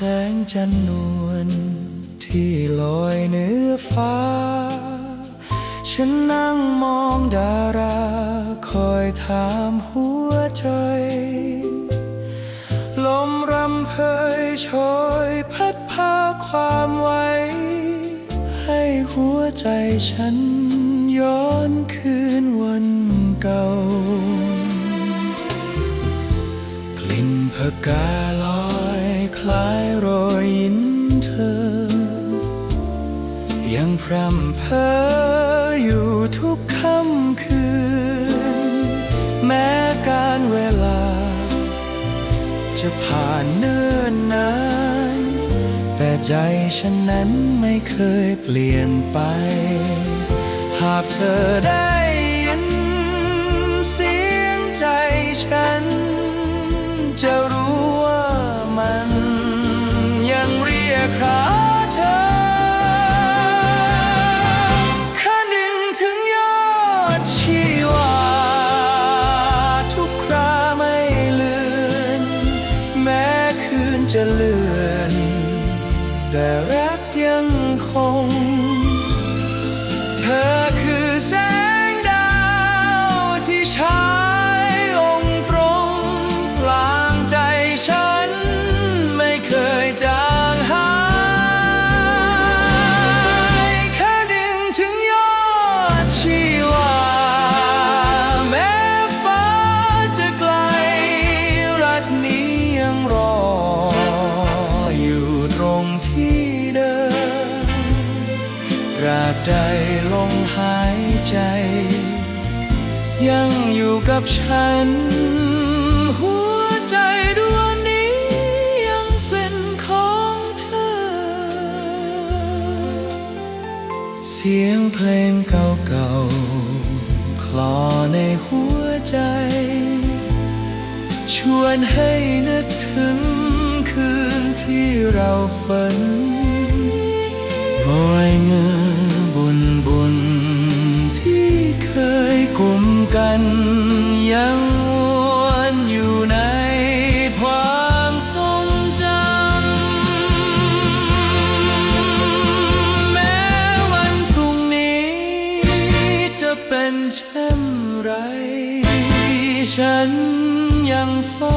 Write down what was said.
แสงจันนวลที่ลอยเหนือฟ้า ฉันนั่งมองดารา คอยถามหัวใจ ลมรำเพยโชยพัดพาความไว้ ให้หัวใจฉันย้อนคืนวันเก่ากลิ่นผกา ล้ายรอยยิ้มเธอ ยังพรำเพออยู่ทุกค่ำคืน แม้การเวลา จะผ่านเนิ่นนาน แต่ใจฉันนั้นไม่เคยเปลี่ยนไป หากเธอได้ หาเธอข้าหนึ่งถึงยอดชีวา ทุกคราไม่เลือน แม้คืนจะเลือน แต่ ตราบใดลมหายใจ ยังอยู่กับฉัน หัวใจดวงนี้ยังเป็นของเธอ เสียงเพลงเก่าๆ คลอในหัวใจ ชวนให้นึกถึงคืนที่เราฝัน กันยังวนอยู่ในความทรงจำแม้วันพรุ่งนี้ จะเป็นเช่นไร ฉันยังเฝ้า